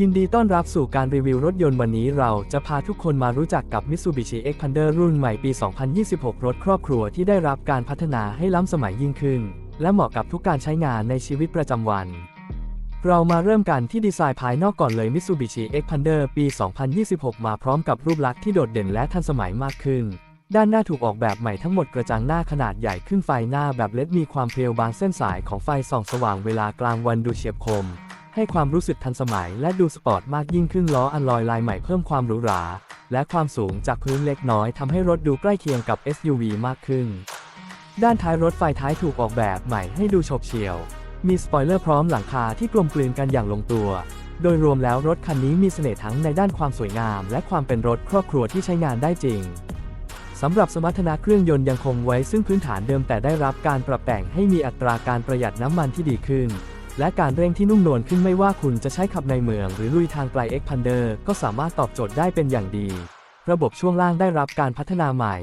ยินดีต้อนรับสู่การรีวิวรถยนต์วันนี้เราจะพาทุกคนมารู้จักกับ Mitsubishi Xpander รุ่นใหม่ปี 2026 รถครอบครัวที่ได้รับการพัฒนาให้ล้ำสมัยยิ่งขึ้น และเหมาะกับทุกการใช้งานในชีวิตประจำวัน เรามาเริ่มกันที่ดีไซน์ภายนอกก่อนเลย Mitsubishi Xpander ปี 2026 มาพร้อมกับรูปลักษณ์ที่โดดเด่นและทันสมัยมากขึ้น ด้านหน้าถูกออกแบบใหม่ทั้งหมดกระจังหน้าขนาดใหญ่ขึ้นไฟหน้าแบบเลดมีความเพรียวบางเส้นสายของไฟส่องสว่างเวลากลางวันดูเฉียบคม ให้ความรู้สึกทันสมัยและดูสปอร์ตมากยิ่งขึ้นล้ออัลลอยลายใหม่เพิ่มความหรูหรา และความสูงจากพื้นเล็กน้อยทำให้รถดูใกล้เคียงกับ SUV มากขึ้น ด้านท้ายรถไฟท้ายถูกออกแบบใหม่ให้ดูฉบเฉี่ยว มีสปอยเลอร์พร้อมหลังคาที่กลมกลืนกันอย่างลงตัว โดยรวมแล้วรถคันนี้มีเสน่ห์ทั้งในด้านความสวยงาม และความเป็นรถครอบครัวที่ใช้งานได้จริงสำหรับสมรรถนะเครื่องยนต์ยังคงไว้ซึ่งพื้นฐานเดิมแต่ได้รับการปรับแต่งให้มีอัตราการประหยัดน้ำมันที่ดีขึ้น และการเร่งที่นุ่มนวลขึ้นไม่ว่าคุณจะใช้ขับในเมือง หรือลุยทางไกล Xpander ก็สามารถตอบโจทย์ได้เป็นอย่างดี ระบบช่วงล่างได้รับการพัฒนาใหม่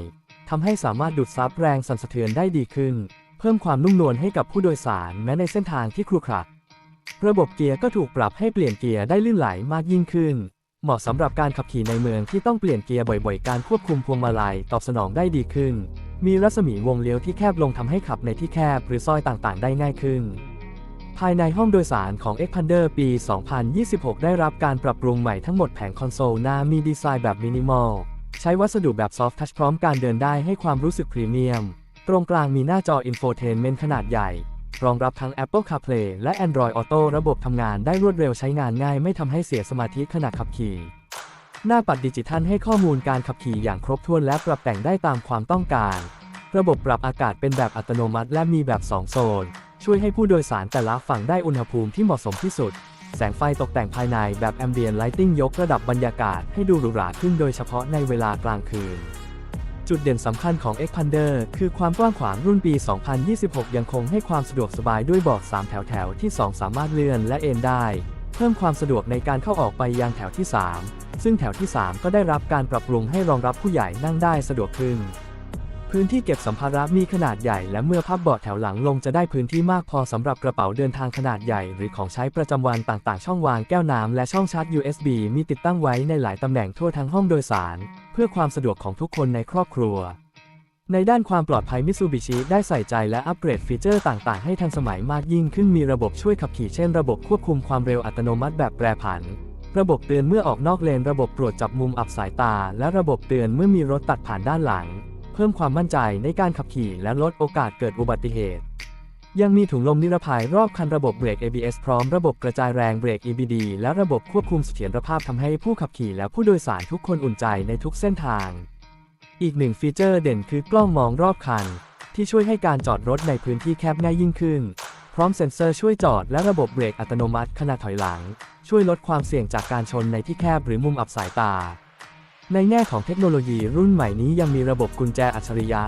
ทำให้สามารถดูดซับแรงสั่นสะเทือนได้ดีขึ้น เพิ่มความนุ่มนวลให้กับผู้โดยสารแม้ในเส้นทางที่ครุขระระบบเกียร์ก็ถูกปรับให้เปลี่ยนเกียร์ได้ลื่นไหลมากยิ่งขึ้น เหมาะสำหรับการขับขี่ในเมืองที่ต้องเปลี่ยนเกียร์บ่อยๆ การควบคุมพวงมาลัยตอบสนองได้ดีขึ้น มีรัศมีวงเลี้ยวที่แคบลงทำให้ขับในที่แคบหรือซอยต่างๆ ได้ง่ายขึ้น ภายในห้องโดยสารของ Xpander ปี 2026 ได้รับการปรับปรุงใหม่ทั้งหมดแผงคอนโซลหน้ามีดีไซน์แบบมินิมอล ใช้วัสดุแบบซอฟท์ทัชพร้อมการเดินได้ให้ความรู้สึกพรีเมียม ตรงกลางมีหน้าจออินโฟเทนเมนต์ขนาดใหญ่ รองรับทั้ง Apple CarPlay และ Android Auto ระบบทำงานได้รวดเร็วใช้งานง่ายไม่ทำให้เสียสมาธิขณะขับขี่ หน้าปัดดิจิทัลให้ข้อมูลการขับขี่อย่างครบถ้วนและปรับแต่งได้ตามความต้องการ ระบบปรับอากาศเป็นแบบอัตโนมัติและมีแบบ 2 โซน ช่วยให้ผู้โดยสารแต่ละฝั่งได้อุณหภูมิที่เหมาะสมที่สุด แสงไฟตกแต่งภายในแบบ Ambient Lighting ยกระดับบรรยากาศให้ดูหรูหราขึ้นโดยเฉพาะในเวลากลางคืน จุดเด่นสำคัญของ Expander คือความกว้างขวางรุ่นปี 2026 ยังคงให้ความสะดวกสบายด้วยเบาะ3แถวแถวที่ 2 สามารถเลื่อนและเอนได้ เพิ่มความสะดวกในการเข้าออกไปยังแถวที่ 3 ซึ่งแถวที่ 3 ก็ได้รับการปรับปรุงให้รองรับผู้ใหญ่นั่งได้สะดวกขึ้น พื้นที่เก็บสัมภาระมีขนาดใหญ่และเมื่อพับเบาะแถวหลังลงจะได้พื้นที่มากพอสำหรับกระเป๋าเดินทางขนาดใหญ่ หรือของใช้ประจำวันต่างๆ ช่องวางแก้วน้ำและช่องชาร์จ USB มีติดตั้งไว้ในหลายตำแหน่งทั่วทั้งห้องโดยสาร เพื่อความสะดวกของทุกคนในครอบครัว ในด้านความปลอดภัยมิ t ซูบิชิได้ใส่ใจและอัปเกรดฟีเจอร์ต่างๆ ให้ทันสมัยมากยิ่งขึ้นมีระบบช่วยขับขี่เช่นระบบควบคุมความเร็วอัตโนมัติแบบแปรผันระบบเตือนเมื่อออกนอกเลน ระบบตรวจจับมุมอับสายตา และระบบเตือนเมื่อมีรถตัดผ่านด้านหลัง เพิ่มความมั่นใจในการขับขี่และลดโอกาสเกิดอุบัติเหตุ ยังมีถุงลมนิรภัยรอบคันระบบเบรก ABS พร้อมระบบกระจายแรงเบรก EBD และระบบควบคุมเสถียรภาพทำให้ผู้ขับขี่และผู้โดยสารทุกคนอุ่นใจในทุกเส้นทาง อีกหนึ่งฟีเจอร์เด่นคือกล้องมองรอบคัน ที่ช่วยให้การจอดรถในพื้นที่แคบง่ายยิ่งขึ้น พร้อมเซ็นเซอร์ช่วยจอดและระบบเบรกอัตโนมัติขณะถอยหลัง ช่วยลดความเสี่ยงจากการชนในที่แคบหรือมุมอับสายตา ในแง่ของเทคโนโลยีรุ่นใหม่นี้ยังมีระบบกุญแจอัจฉริยะ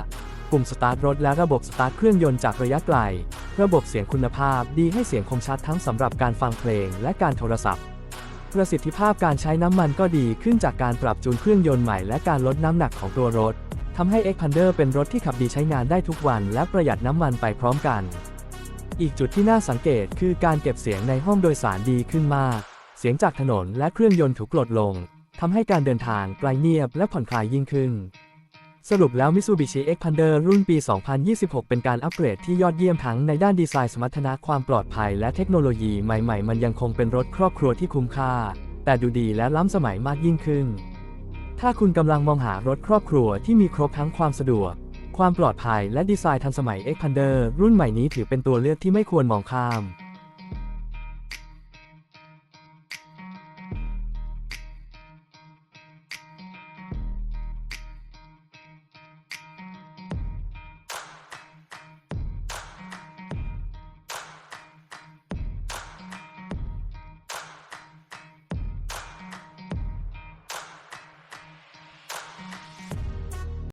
ปุ่มสตาร์ทรถและระบบสตาร์ทเครื่องยนต์จากระยะไกล ระบบเสียงคุณภาพดีให้เสียงคมชัดทั้งสำหรับการฟังเพลงและการโทรศัพท์ ประสิทธิภาพการใช้น้ำมันก็ดีขึ้นจากการปรับจูนเครื่องยนต์ใหม่และการลดน้ำหนักของตัวรถทำให้ Xpander เป็นรถที่ขับดีใช้งานได้ทุกวัน และประหยัดน้ำมันไปพร้อมกัน อีกจุดที่น่าสังเกตคือการเก็บเสียงในห้องโดยสารดีขึ้นมาก เสียงจากถนนและเครื่องยนต์ถูกลดลง ทำให้การเดินทางไกลเงียบและผ่อนคลายยิ่งขึ้น สรุปแล้ว Mitsubishi Xpander รุ่นปี 2026 เป็นการอัปเกรดที่ยอดเยี่ยมทั้งในด้านดีไซน์สมรรถนะความปลอดภัยและเทคโนโลยีใหม่ๆ มันยังคงเป็นรถครอบครัวที่คุ้มค่า แต่ดูดีและล้ำสมัยมากยิ่งขึ้น ถ้าคุณกำลังมองหารถครอบครัวที่มีครบทั้งความสะดวก ความปลอดภัยและดีไซน์ทันสมัย Xpander รุ่นใหม่นี้ถือเป็นตัวเลือกที่ไม่ควรมองข้าม